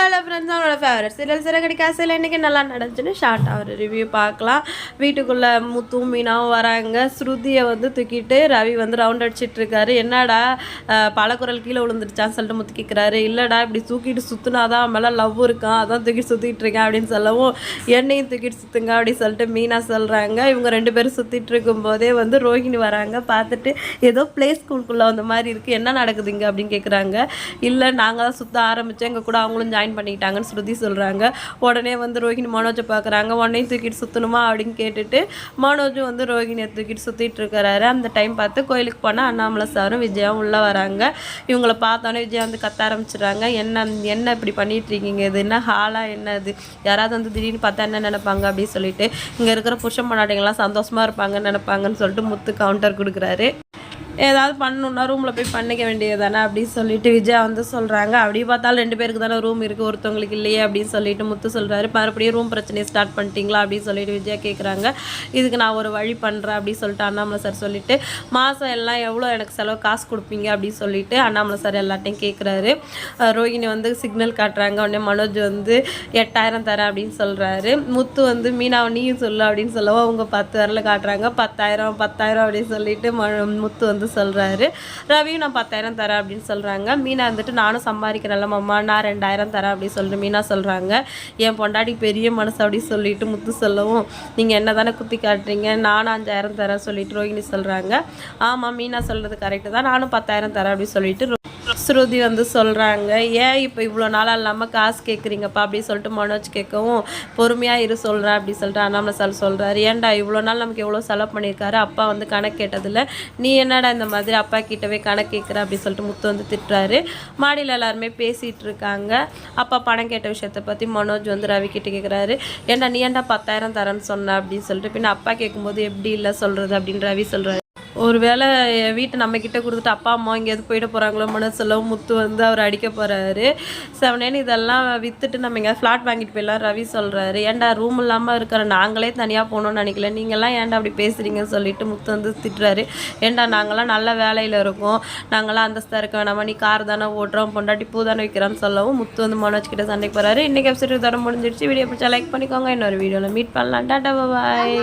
Hello friends அவனோட favourite serial சிறகடி காசில் இன்றைக்கி நல்லா நடந்துச்சுன்னு ஷார்ட்டாக ஒரு ரிவ்யூ பார்க்கலாம். வீட்டுக்குள்ளே முத்தும் மீனாவும் வராங்க. ஸ்ருதியை வந்து தூக்கிட்டு ரவி வந்து ரவுண்ட் அடிச்சிட்ருக்காரு. என்னடா அஹ், பலக்குரல் கீழே விழுந்துருச்சான்னு சொல்லிட்டு முத்து கேட்குறாரு இல்லைடா இப்படி தூக்கிட்டு சுற்றுனாதான் மேலே லவ் இருக்கான் அதான் தூக்கிட்டு சுற்றிட்டு இருக்கேன் அப்படின்னு சொல்லவும் என்னையும் தூக்கிட்டு சுற்றுங்க அப்படின்னு சொல்லிட்டு மீனா சொல்கிறாங்க இவங்க ரெண்டு பேரும் சுற்றிட்டு இருக்கும்போதே வந்து ரோஹிணி வராங்க. பார்த்துட்டு ஏதோ ப்ளே ஸ்கூலுக்குள்ளே வந்த மாதிரி இருக்குது என்ன நடக்குதுங்க அப்படின்னு கேட்குறாங்க இல்லை நாங்கள் தான் சுற்ற ஆரம்பித்தோம் எங்கள் கூட அவங்களும் ஜாயின் பண்ணிக்கிட்டாங்கன்னு ஸ்ருதி சொல்கிறாங்க உடனே வந்து ரோஹிணி மனோஜை பார்க்குறாங்க. உடனே தூக்கிட்டு சுற்றணுமா அப்படின்னு கேட்டுட்டு மனோஜும் வந்து ரோஹிணியை தூக்கிட்டு சுற்றிட்டு இருக்கிறாரு. அந்த டைம் பார்த்து கோயிலுக்கு போனால் அண்ணாமலை சாரும் விஜயாவும் உள்ளே வராங்க. இவங்கள பார்த்தோன்னே விஜயா வந்து கத்த ஆரம்பிச்சிடுறாங்க. என்ன என்ன இப்படி பண்ணிட்டு இருக்கீங்க? இது என்ன ஹாலாக என்ன இது? யாராவது வந்து திடீர்னு பார்த்தா என்ன நினைப்பாங்க அப்படின்னு சொல்லிட்டு இங்கே இருக்கிற புருஷன் பொண்டாட்டிங்கெல்லாம் சந்தோஷமாக இருப்பாங்கன்னு நினைப்பாங்கன்னு சொல்லிட்டு முத்து கவுண்டர் கொடுக்குறாரு. ஏதாவது பண்ணணுன்னா ரூமில் போய் பண்ணிக்க வேண்டியது தானே அப்படின்னு சொல்லிட்டு விஜயா வந்து சொல்கிறாங்க அப்படி பார்த்தாலும் ரெண்டு பேருக்கு தானே ரூம் இருக்குது ஒருத்தவங்களுக்கு இல்லையே அப்படின்னு சொல்லிட்டு முத்து சொல்கிறாரு மறுபடியும் ரூம் பிரச்சனையை ஸ்டார்ட் பண்ணிட்டீங்களா அப்படின்னு சொல்லிட்டு விஜயா கேட்குறாங்க இதுக்கு நான் ஒரு வழி பண்ணுறேன் அப்படின்னு சொல்லிட்டு அண்ணாமலை சார் சொல்லிட்டு மாதம் எல்லாம் எவ்வளோ எனக்கு செலவு காசு கொடுப்பீங்க? அப்படின்னு சொல்லிட்டு அண்ணாமலை சார் எல்லாட்டையும் கேட்குறாரு ரோஹிணி வந்து சிக்னல் காட்டுறாங்க. உடனே மனோஜ் வந்து எட்டாயிரம் தரேன் அப்படின்னு சொல்கிறாரு முத்து வந்து மீனா நீயும் சொல்லு அப்படின்னு சொல்லவும் அவங்க பத்து வரல காட்டுறாங்க. பத்தாயிரம் பத்தாயிரம் அப்படின்னு சொல்லிட்டு ம முத்து வந்து சொல்கிறாரு ரவியும் நான் பத்தாயிரம் தரேன் அப்படின்னு சொல்கிறாங்க மீனா வந்துட்டு நானும் சம்பாதிக்கிறேன்ல மாமா நான் ரெண்டாயிரம் தரேன் அப்படின்னு சொல்லிட்டு மீனா சொல்கிறாங்க என் பொண்டாட்டி பெரிய மனசு அப்படின்னு சொல்லிட்டு முத்து சொல்லவும் நீங்கள் என்ன தானே குத்தி காட்டுறீங்க? நானும் அஞ்சாயிரம் தரேன் சொல்லிட்டு ரோஹிணி சொல்கிறாங்க ஆமாம் மீனா சொல்கிறது கரெக்டு தான். நானும் பத்தாயிரம் தரேன் அப்படின்னு சொல்லிட்டு ஸ்ருதி வந்து சொல்கிறாங்க ஏன் இப்போ இவ்வளோ நாளாக இல்லாமல் காசு கேட்குறீங்கப்பா அப்படி சொல்லிட்டு மனோஜ் கேட்கவும் பொறுமையாக இரு சொல்கிறேன் அப்படி சொல்லிட்டு அண்ணாமலை சார் சொல்கிறாரு ஏன்டா இவ்வளோ நாள் நமக்கு எவ்வளோ செலவு பண்ணியிருக்காரு? அப்பா வந்து கணக்கு கேட்டதில்ல. நீ என்னடா இந்த மாதிரி அப்பா கிட்டவே கணக்கு கேட்குற அப்படி சொல்லிட்டு முத்து வந்து திட்டுறாரு. மாடியில் எல்லாருமே பேசிகிட்டு இருக்காங்க. அப்பா பணம் கேட்ட விஷயத்தை பற்றி மனோஜ் வந்து ரவி கிட்ட கேட்குறாரு ஏன்டா நீ ஏன்டா பத்தாயிரம் தரேன்னு சொன்ன? அப்படின்னு சொல்லிட்டு பின்ன அப்பா கேட்கும்போது எப்படி இல்லை சொல்கிறது அப்படின்னு ரவி சொல்கிறாரு ஒருவேளை என் வீட்டை நம்ம கிட்ட கொடுத்துட்டு அப்பா அம்மா எங்கேயாவது போயிட போகிறாங்களோ மனசுலவும் முத்து வந்து அவர் அடிக்க போகிறாரு செவனேன்னு இதெல்லாம் விற்றுட்டு நம்ம எங்கேயாவது ஃப்ளாட் வாங்கிட்டு போயிடலாம் ரவி சொல்கிறாரு ஏன்டா ரூம் இல்லாமல் இருக்கிற நாங்களே தனியாக போகணும்னு நினைக்கல. நீங்கள்லாம் ஏன்டா அப்படி பேசுகிறீங்கன்னு சொல்லிட்டு முத்து வந்து திட்டுறாரு. ஏன்டா நாங்களாம் நல்ல வேலையில் இருக்கோம். நாங்களாம் அந்தஸ்தாக இருக்க வேணாமா? நீ கார் தானே ஓட்டுறோம். பொண்டாட்டி பூ தானே வைக்கிறான்னு சொல்லவும் முத்து வந்து மனோஜ் கிட்ட சண்டைக்கு போகிறாரு இன்றைக்கி எபிசோட் தரம் முடிஞ்சிருச்சு வீடியோ பிடிச்சா லைக் பண்ணிக்கோங்க. இன்னொரு வீடியோவில் மீட் பண்ணலாம். டாட்டா பாய்